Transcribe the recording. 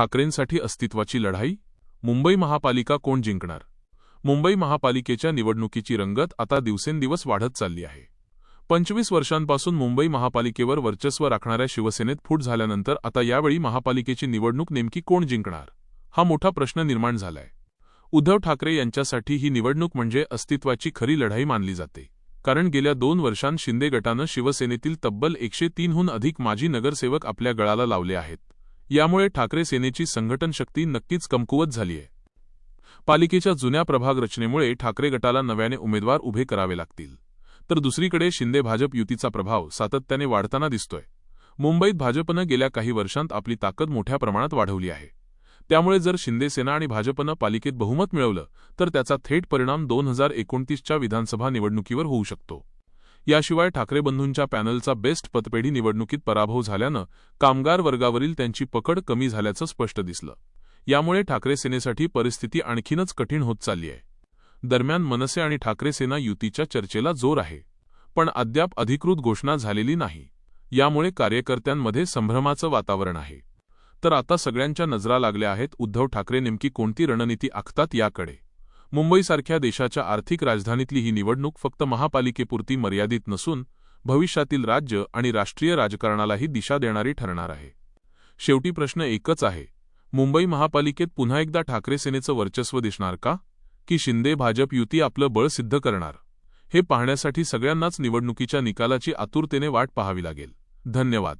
ठाकरेंसाठी अस्तित्वाची लढाई? मुंबई महापालिका कोण जिंकणार? मुंबई महापालिकेच्या निवडणुकीची रंगत आता दिवसेंदिवस वाढत चालली आहे. पंचवीस वर्षांपासून मुंबई महापालिकेवर वर्चस्व राखणाऱ्या शिवसेनेत फूट झाल्यानंतर आता यावेळी महापालिकेची निवडणूक नेमकी कोण जिंकणार? हा मोठा प्रश्न निर्माण झालाय. उद्धव ठाकरे यांच्यासाठी ही निवडणूक म्हणजे अस्तित्वाची खरी लढाई मानली जाते. कारण गेल्या दोन वर्षांत शिंदे गटानं शिवसेनेतील तब्बल एकशे तीनहून अधिक माजी नगरसेवक आपल्या गळाला लावले आहेत. यामुळे ठाकरे सेनेची संघटन शक्ती नक्कीच कमकुवत झालीय. पालिकेच्या जुन्या प्रभाग रचनेमुळे ठाकरे गटाला नव्याने उमेदवार उभे करावे लागतील. तर दुसरीकडे शिंदे भाजप युतीचा प्रभाव सातत्याने वाढताना दिसतोय. मुंबईत भाजपनं गेल्या काही वर्षांत आपली ताकद मोठ्या प्रमाणात वाढवली आहे. त्यामुळे जर शिंदेसेना आणि भाजपनं पालिकेत बहुमत मिळवलं तर त्याचा थेट परिणाम दोन हजार एकोणतीसच्या विधानसभा निवडणुकीवर होऊ शकतो. याशिवाय ठाकरे बंधूंच्या पॅनलचा बेस्ट पतपेढी निवडणुकीत पराभव झाल्यानं कामगार वर्गावरील त्यांची पकड कमी झाल्याचं स्पष्ट दिसलं. यामुळे ठाकरे सेनेसाठी परिस्थिती आणखीनच कठीण होत चालली आहे. दरम्यान मनसे आणि ठाकरे सेना युतीच्या चर्चेला जोर आहे. पण अद्याप अधिकृत घोषणा झालेली नाही. यामुळे कार्यकर्त्यांमध्ये संभ्रमाचं वातावरण आहे. तर आता सगळ्यांच्या नजरा लागल्या आहेत. उद्धव ठाकरे नेमकी कोणती रणनीती आखतात याकडे. मुंबईसारख्या देशाच्या आर्थिक राजधानीतली ही निवडणूक फक्त महापालिकेपुरती मर्यादित नसून भविष्यातील राज्य आणि राष्ट्रीय राजकारणालाही दिशा देणारी ठरणार आहे. शेवटी प्रश्न एकच आहे. मुंबई महापालिकेत पुन्हा एकदा ठाकरे सेनेचं वर्चस्व दिसणार का? की शिंदे भाजप युती आपलं बळ सिद्ध करणार? हे पाहण्यासाठी सगळ्यांनाच निवडणुकीच्या निकालाची आतुरतेने वाट पाहावी लागेल. धन्यवाद.